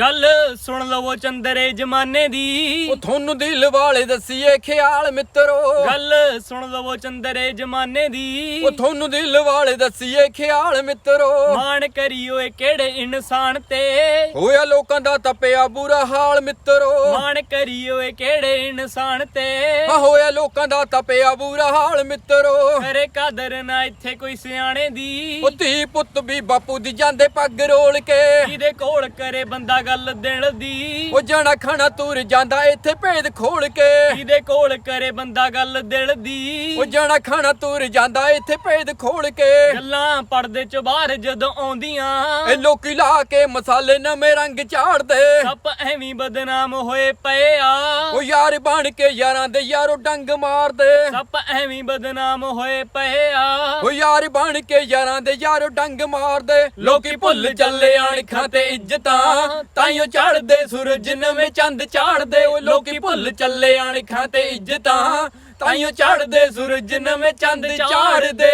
ਗੱਲ ਸੁਣ ਲਵੋ ਚੰਦਰੇ ਜਮਾਨੇ ਦੀ। ਉਹ ਤੁਹਾਨੂੰ ਦਿਲ ਵਾਲੇ ਦੱਸੀਏ ਖਿਆਲ ਮਿੱਤਰੋ। ਗੱਲ ਸੁਣ ਲਵੋ ਚੰਦਰੇ ਜਮਾਨੇ ਦੀ। ਉਹ ਤੁਹਾਨੂੰ ਦਿਲ ਵਾਲੇ ਦੱਸੀਏ ਖਿਆਲ ਮਿੱਤਰੋ। ਮਾਣ ਕਰੀ ਓਏ ਕਿਹੜੇ ਇਨਸਾਨ ਤੇ। ਹੋਇਆ ਲੋਕਾਂ ਦਾ ਤਪਿਆ ਬੁਰਾ ਹਾਲ ਮਿੱਤਰੋ। ਮਾਣ ਕਰੀ ਓਏ ਕਿਹੜੇ ਇਨਸਾਨ ਤੇ। ਆ ਹੋਇਆ ਲੋਕਾਂ ਦਾ ਤਪਿਆ ਬੁਰਾ ਹਾਲ ਮਿੱਤਰੋ। ਕਰੇ ਕਦਰ ਨਾ ਇੱਥੇ ਕੋਈ ਸਿਆਣੇ ਦੀ। ਉਹ ਧੀ ਪੁੱਤ ਵੀ ਬਾਪੂ ਦੀ ਜਾਂਦੇ ਪੱਗ ਰੋਲ ਕੇ। ਜਿਹਦੇ ਕੋਲ ਕਰੇ ਬੰਦਾ ਗੱਲ ਦਿਲ ਦੀ। ਉਹ ਜਾਣਾ ਖਾਣਾ ਤੁਰ ਜਾਂਦਾ ਇੱਥੇ ਭੇਦ ਖੋਲ ਕੇ। ਜਿਹਦੇ ਕੋਲ ਕਰੇ ਬੰਦਾ ਗੱਲ ਦਿਲ ਦੀ? ਉਹ ਜਾਣਾ ਖਾਣਾ ਤੁਰ ਜਾਂਦਾ ਇੱਥੇ ਭੇਦ ਖੋਲ ਕੇ। ਗੱਲਾਂ ਪਰਦੇ ਚ ਬਾਹਰ ਜਦੋਂ ਆਉਂਦੀਆਂ। ਇਹ ਲੋਕੀ ਲਾ ਕੇ ਮਸਾਲੇ ਨਵੇਂ ਰੰਗ ਝਾੜਦੇ। ਸੱਪ ਐਵੇਂ ਬਦਨਾਮ ਹੋਏ ਪਏ ਆ। ਉਹ ਯਾਰ ਬਣ ਕੇ ਯਾਰਾਂ ਦੇ ਯਾਰੋ ਡੰਗ ਮਾਰਦੇ। ਸੱਪ ਐਵੇਂ ਬਦਨਾਮ ਹੋਏ ਪਏ ਆ। ਉਹ ਯਾਰ ਬਣ ਕੇ ਯਾਰਾਂ ਦੇ ਯਾਰੋ ਡੰਗ ਮਾਰਦੇ। ਲੋਕੀ ਭੁੱਲ ਚੱਲੇ ਅਣਖਾਂ ਤੇ ਇੱਜ਼ਤਾਂ। ਤਾਈਓ ਚੜਦੇ ਸੂਰਜ ਨਵੇਂ ਚੰਦ ਚਾੜਦੇ ਉਹ ਲੋਕੀ ਭੁੱਲ ਚੱਲੇ ਅਣਖਾਂ ਤੇ ਇੱਜ਼ਤਾਂ। ਤਾਈਓ ਚੜਦੇ ਸੂਰਜ ਨਵੇਂ ਚੰਦ ਚਾੜਦੇ।